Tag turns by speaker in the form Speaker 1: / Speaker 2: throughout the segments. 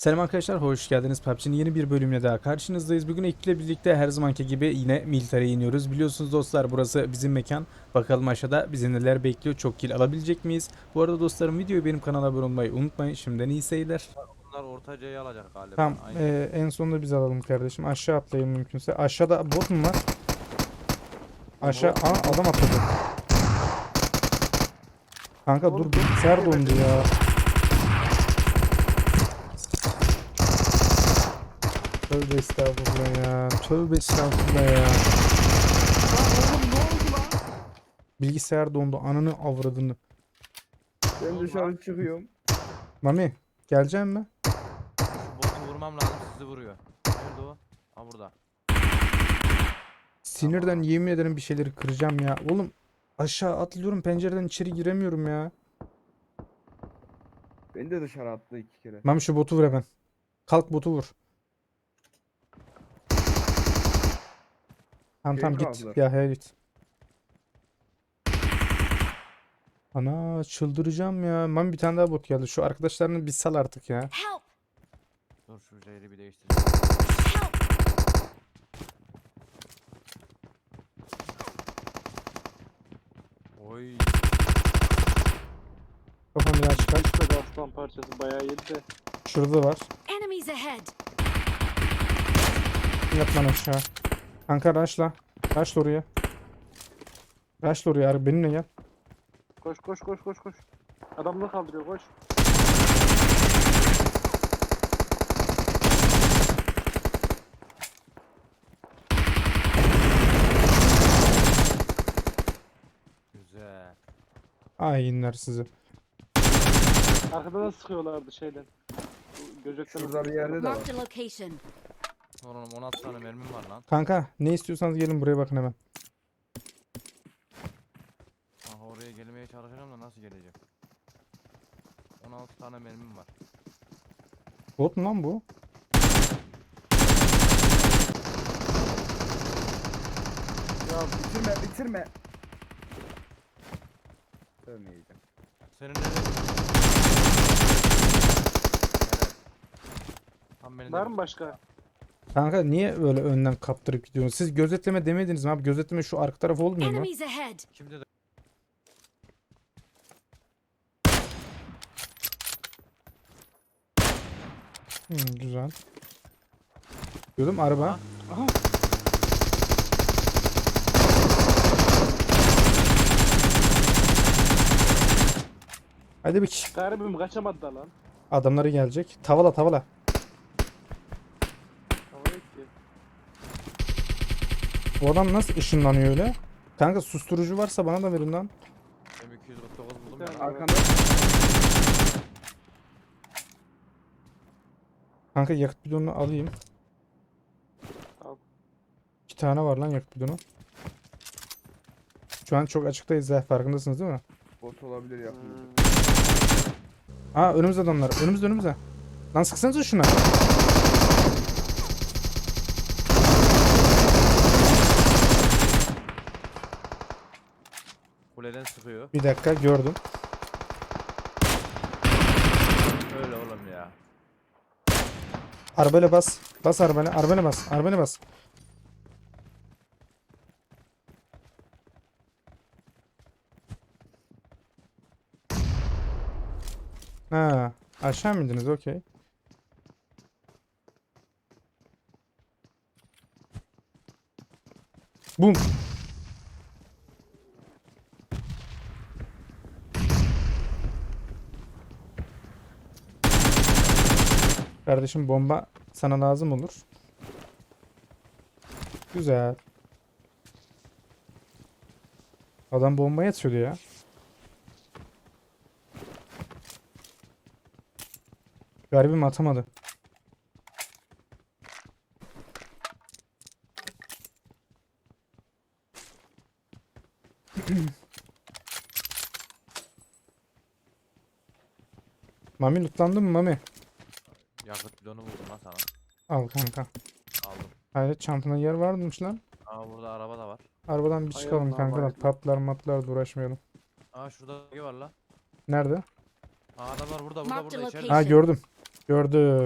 Speaker 1: Selam arkadaşlar, hoş geldiniz. PUBG'nin yeni bir bölümüne daha karşınızdayız. Bugün ekiple birlikte her zamanki gibi yine militariye iniyoruz. Biliyorsunuz dostlar burası bizim mekan. Bakalım aşağıda bizi neler bekliyor, çok kill alabilecek miyiz? Bu arada dostlarım videoyu benim kanala abone olmayı unutmayın. Şimdiden iyi seyirler.
Speaker 2: Bunlar ortacayı alacak galiba.
Speaker 1: Tamam,
Speaker 2: Aynen.
Speaker 1: ee, en sonunda biz alalım kardeşim. Aşağı atlayın mümkünse. Aşağıda bot mu var? Aşağı, aa adam atladı. Kanka dur bilgisayar dondu ya. Tövbe estağfurullah ya. Tövbe estağfurullah ya. Bilgisayar dondu. Ananı avradını.
Speaker 3: Ben dışarı çıkıyorum.
Speaker 1: Mami gelecek mi?
Speaker 2: Şu botu vurmam lazım sizi vuruyor. Nerede o? Ha burada.
Speaker 1: Sinirden yemin ederim bir şeyleri kıracağım ya. Oğlum aşağı atlıyorum pencereden içeri giremiyorum ya.
Speaker 3: Beni de dışarı attı iki kere.
Speaker 1: Mami şu botu vur hemen. Kalk botu vur. Tamam
Speaker 3: Şey
Speaker 1: tamam git.
Speaker 3: kaldılar.
Speaker 1: Ya he git. Ana çıldıracağım ya. Mami bir tane daha bot geldi. Şu arkadaşlarını bir sal artık ya.
Speaker 4: Help!
Speaker 2: Dur şu şeyleri bir değiştireceğim.
Speaker 4: Help!
Speaker 2: Oy.
Speaker 1: Kafamı biraz çıkar.
Speaker 5: İşte de aslan parçası bayağı yedi de.
Speaker 1: Şurada da var.
Speaker 4: Enemies ahead!
Speaker 1: Yat lan aşağı. Kanka rushla. Rushla oraya. Rushla oraya. Ar- Benimle gel.
Speaker 5: Koş koş koş koş koş. Adamını kaldırıyor koş.
Speaker 2: Güzel.
Speaker 1: Hainler sizi.
Speaker 5: Arkadan sıkıyorlardı şeyden. Göcekten
Speaker 3: Şurada bir yerde de var.
Speaker 4: Marked a location.
Speaker 2: Lan oğlum 16 tane mermim var lan.
Speaker 1: Kanka ne istiyorsanız gelin buraya bakın hemen.
Speaker 2: Aha oraya gelmeye çalışacağım da nasıl geleceğim? 16 tane mermim var.
Speaker 1: Bot mu lan bu?
Speaker 3: Ya bitirme bitirme. Sövmeyeceğim.
Speaker 2: Senin nerede? Evet. Tam benim
Speaker 5: Var mı başka?
Speaker 1: Kanka niye böyle önden kaptırıp gidiyorsunuz? Siz gözetleme demediniz mi abi? Gözetleme şu arka taraf olmuyor mu?
Speaker 4: Enemies ahead!
Speaker 2: Şimdi de
Speaker 1: Hmm, güzel. Diyordum araba.
Speaker 2: Aha.
Speaker 1: Hadi bir
Speaker 5: Garibim kaçamadı da lan.
Speaker 1: Adamları gelecek. Tavala tavala.
Speaker 5: Hava yok ki.
Speaker 1: Bu adam nasıl ışınlanıyor öyle? Kanka susturucu varsa bana da verin lan.
Speaker 2: M249 buldum ya.
Speaker 3: Arkanda
Speaker 1: Kanka yakıt bidonunu alayım.
Speaker 5: Al.
Speaker 1: İki tane var lan yakıt bidonu. Şu an çok açıktayız ya farkındasınız değil mi?
Speaker 3: bot olabilir yakında.
Speaker 5: Hmm.
Speaker 1: Aa önümüzde adamlar. Önümüzde önümüzde. Lan sıksanıza şuna.
Speaker 2: Sıkıyor.
Speaker 1: Bir dakika gördüm.
Speaker 2: Öyle oğlum ya.
Speaker 1: Arabayla bas. Bas arabayla. Arabayla bas. Arabayla bas. Ha, aşağı mı indiniz? Okey. Bum. Kardeşim bomba sana lazım olur. Güzel. Adam bomba yatıyordu ya. Garibim atamadı. Mami lootlandı mı Mami?
Speaker 2: Yakıt bidonu buldum lan sana.
Speaker 1: Al kanka.
Speaker 2: Aldım.
Speaker 1: Hayret çantana yer varmış lan.
Speaker 2: Aa burada araba da var.
Speaker 1: Arabadan bir çıkalım
Speaker 5: Allah,
Speaker 1: kanka. da. Patlar matlar da uğraşmayalım.
Speaker 2: Aa şurada bagi var la.
Speaker 1: Nerede?
Speaker 2: Aa adamlar burada burada burada içeride.
Speaker 1: Ha gördüm. Gördüm.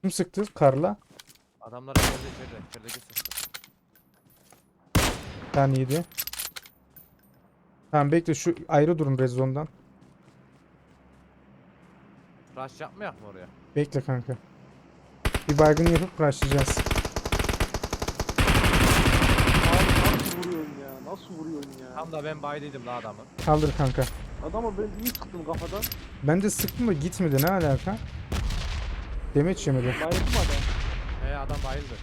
Speaker 1: Kim sıktı? Karla.
Speaker 2: Adamlar içeride içeride. İçerideki sıktı.
Speaker 1: Bir tane yedi. Tamam bekle şu ayrı durun red zone'dan.
Speaker 2: Rush yapmayak mı oraya?
Speaker 1: Bekle kanka. Bir baygın yapıp rushlayacağız.
Speaker 5: Abi nasıl vuruyorsun ya? Nasıl vuruyorsun ya?
Speaker 2: Tam da ben baydıydım la adamı.
Speaker 1: Kaldır kanka.
Speaker 5: Adama ben iyi sıktım kafadan.
Speaker 1: Ben de sıktım da gitmedi ne alaka? Demeç yemedi.
Speaker 5: Bayıldım adam.
Speaker 2: He adam bayıldı.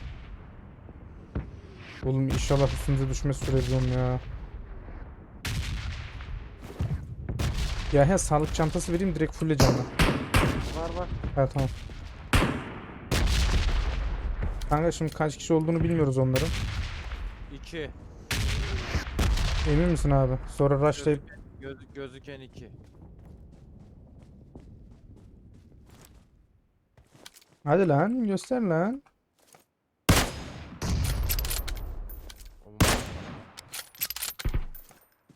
Speaker 1: Oğlum inşallah üstümüze düşmez süreci ya. Ya he sağlık çantası vereyim direkt fulleyeceğim ben.
Speaker 5: Var var.
Speaker 1: Ha tamam. Kanka şimdi kaç kişi olduğunu bilmiyoruz onların.
Speaker 2: 2.
Speaker 1: Emin misin abi? Sonra rushlayıp
Speaker 2: Gözük gözüken 2.
Speaker 1: hadi lan göster lan.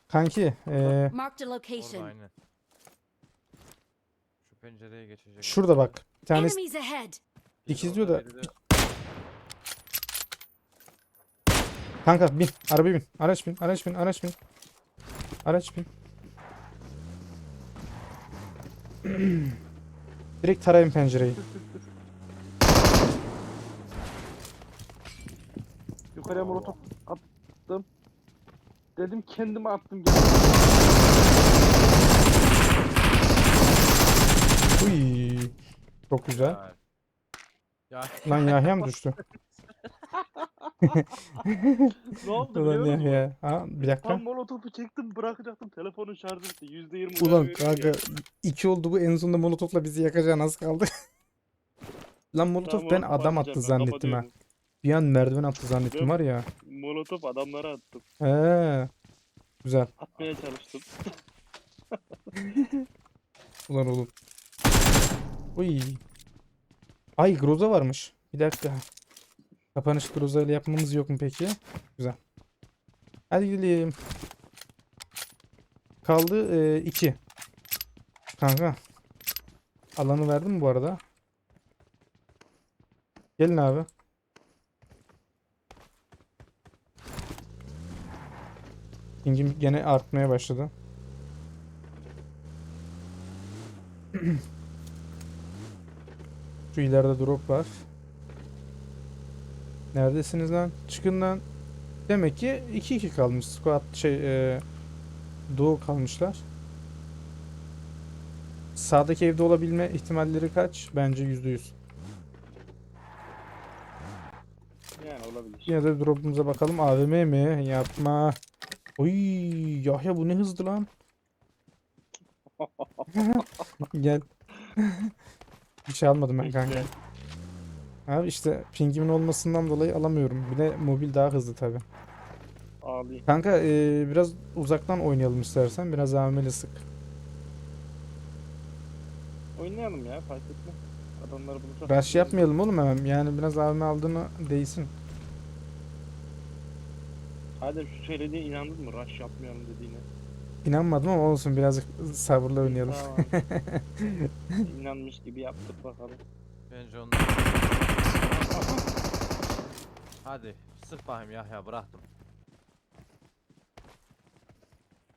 Speaker 1: Kanki
Speaker 4: Marked a location.
Speaker 2: Şu pencereye geçecek.
Speaker 1: şurada bak. Bir tanesi
Speaker 4: Enemies ahead.
Speaker 2: Biri
Speaker 1: ikiz diyor da-
Speaker 2: biri de-
Speaker 1: kanka bin arabaya bin. Araç bin araç bin araç bin. Araç bin. Direkt tarayın pencereyi.
Speaker 5: Yukarıya molotof attım. Dedim kendime attım.
Speaker 1: Uy. Çok güzel.
Speaker 2: Ya.
Speaker 1: Lan Yahya mı düştü?
Speaker 5: ne oldu
Speaker 1: Ulan
Speaker 5: musun?
Speaker 1: Yahya. Ha, bir dakika.
Speaker 5: Tam molotofu çektim bırakacaktım. Telefonun şarjı bitti. %20
Speaker 1: Ulan
Speaker 5: uyarı veriyor
Speaker 1: kanka iki oldu bu en sonunda molotofla bizi yakacağın az kaldı. Lan molotof ben adam attı zannettim ha. Bir an merdiven attı zannettim
Speaker 5: Yok.
Speaker 1: var ya.
Speaker 5: Molotof adamlara attım.
Speaker 1: He. Güzel.
Speaker 5: Atmaya çalıştım.
Speaker 1: Ulan oğlum. Uy. Ay Groza varmış. Bir dakika. Kapanış Groza ile yapmamız yok mu peki? Güzel. Hadi gidelim. Kaldı 2. Kanka. Alanı verdim bu arada. Gelin abi. Pingim gene artmaya başladı. Şu ileride drop var. Neredesiniz lan? Çıkın lan. Demek ki 2-2 kalmış. Squad şey e, Doğu kalmışlar. Sağdaki evde olabilme ihtimalleri kaç? Bence %100.
Speaker 5: Yani olabilir.
Speaker 1: Yine de drop'umuza bakalım. AVM mi? Yapma. Oy, Yahya bu ne hızlı lan. Gel. Bir şey almadım ben kanka. Abi işte pingimin olmasından dolayı alamıyorum. Bir de mobil daha hızlı tabi.
Speaker 5: Ağlayayım.
Speaker 1: Kanka eee, biraz uzaktan oynayalım istersen. Biraz AVM'li sık.
Speaker 5: Oynayalım ya fark etmez. Adamları bulacak.
Speaker 1: Rush yapmayalım oğlum hemen. Yani biraz AVM aldığını değsin.
Speaker 5: Hadi şu söylediğine inandın mı? Rush yapmayalım dediğine.
Speaker 1: İnanmadım ama olsun birazcık sabırla oynayalım.
Speaker 5: Tamam. İnanmış gibi yaptık bakalım.
Speaker 2: Bence onlar. Hadi sık bakayım Yahya bıraktım.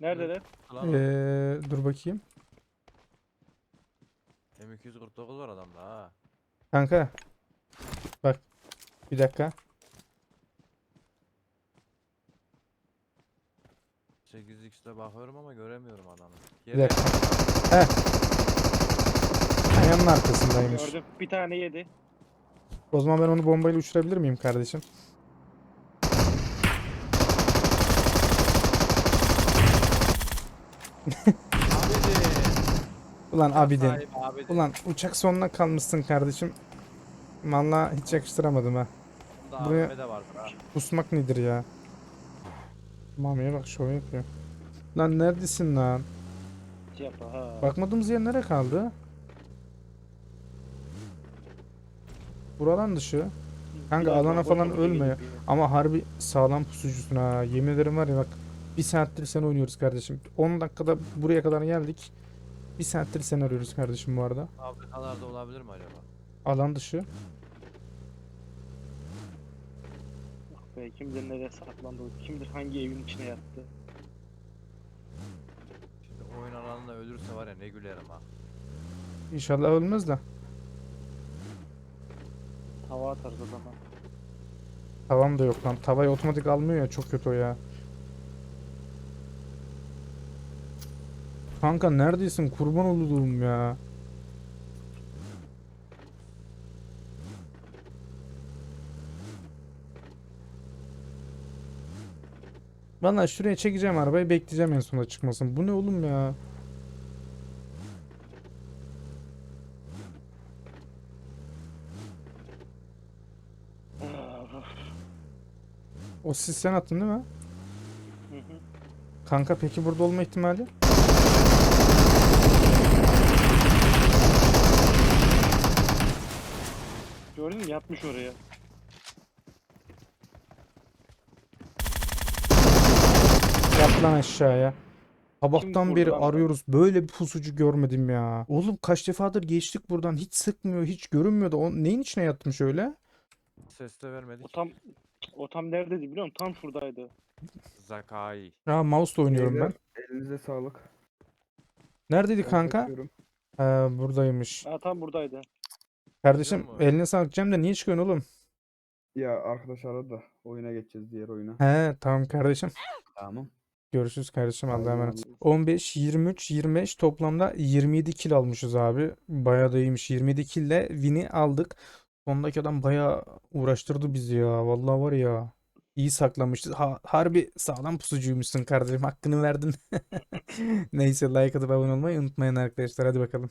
Speaker 5: Neredeler?
Speaker 2: Lan
Speaker 1: Eee, dur bakayım.
Speaker 2: M249 var adamda ha.
Speaker 1: Kanka. Bak. Bir dakika.
Speaker 2: 8x'te bakıyorum ama göremiyorum adamı.
Speaker 1: Bir
Speaker 2: Yere
Speaker 1: dakika. Heh. Ayağımın arkasındaymış.
Speaker 5: Gördüm. Bir tane yedi.
Speaker 1: O zaman ben onu bombayla uçurabilir miyim kardeşim?
Speaker 2: Abidin.
Speaker 1: Ulan abidin.
Speaker 2: Sahibi Abidin.
Speaker 1: Ulan uçak sonuna kalmışsın kardeşim. Vallahi hiç yakıştıramadım ha.
Speaker 2: Bunda
Speaker 1: buraya-
Speaker 2: AVM de vardır ha.
Speaker 1: Kusmak nedir ya? Mamiye bak şov yapıyor. Lan neredesin lan?
Speaker 5: Yap ha.
Speaker 1: Bakmadığımız yer nere kaldı? Buradan dışı. kanka,
Speaker 5: Biraz
Speaker 1: alana
Speaker 5: daha
Speaker 1: falan
Speaker 5: boşa
Speaker 1: ölme ya. Ama harbi sağlam pusucusun ha. Yemin ederim var ya bak. Bir saattir sen oynuyoruz kardeşim. 10 dakikada buraya kadar geldik. Bir saattir sen arıyoruz kardeşim bu arada.
Speaker 2: Fabrikalarda olabilir mi acaba?
Speaker 1: Alan dışı.
Speaker 5: Be. Kim bilir nereye saklandı. o, Kim bilir hangi evin içine yattı.
Speaker 2: Şimdi oyun alanında ölürse var ya ne gülerim ha.
Speaker 1: İnşallah ölmez de.
Speaker 5: Hava atarız o zaman.
Speaker 1: Tavam da yok lan. Tavayı otomatik almıyor ya çok kötü o ya. Kanka neredesin? Kurban olurum ya. Valla şuraya çekeceğim arabayı bekleyeceğim en sonunda çıkmasın. Bu ne oğlum ya? O sis sen attın değil mi?
Speaker 5: Hı.
Speaker 1: Kanka peki burada olma ihtimali?
Speaker 5: Gördün mü? Yatmış oraya.
Speaker 1: Yat lan aşağıya. Sabahtan beri arıyoruz. Böyle bir pusucu görmedim ya. Oğlum kaç defadır geçtik buradan. Hiç sıkmıyor, hiç görünmüyordu. O neyin içine yatmış öyle?
Speaker 2: Ses de vermedik.
Speaker 5: O tam o tam neredeydi biliyor musun? Tam şuradaydı.
Speaker 2: Zakai.
Speaker 1: Ha mouse'la oynuyorum ben.
Speaker 3: Elinize sağlık.
Speaker 1: Neredeydi
Speaker 3: Ben
Speaker 1: kanka?
Speaker 3: kaçıyorum.
Speaker 1: Ha, buradaymış.
Speaker 5: Ha tam buradaydı.
Speaker 1: Kardeşim eline sağlık Cem de niye çıkıyorsun oğlum?
Speaker 3: Ya arkadaş aradı da oyuna geçeceğiz diğer oyuna.
Speaker 1: He tamam kardeşim.
Speaker 3: Tamam.
Speaker 1: Görüşürüz kardeşim
Speaker 3: Allah'a
Speaker 1: emanet.
Speaker 3: emanet.
Speaker 1: 15, 23, 25 toplamda 27 kill almışız abi. Bayağı da iyiymiş. 27 kill'le win'i aldık. Sondaki adam bayağı uğraştırdı bizi ya. Vallahi var ya. İyi saklamıştı. Ha, harbi sağlam pusucuymuşsun kardeşim. Hakkını verdin. Neyse like atıp abone olmayı unutmayın arkadaşlar. Hadi bakalım.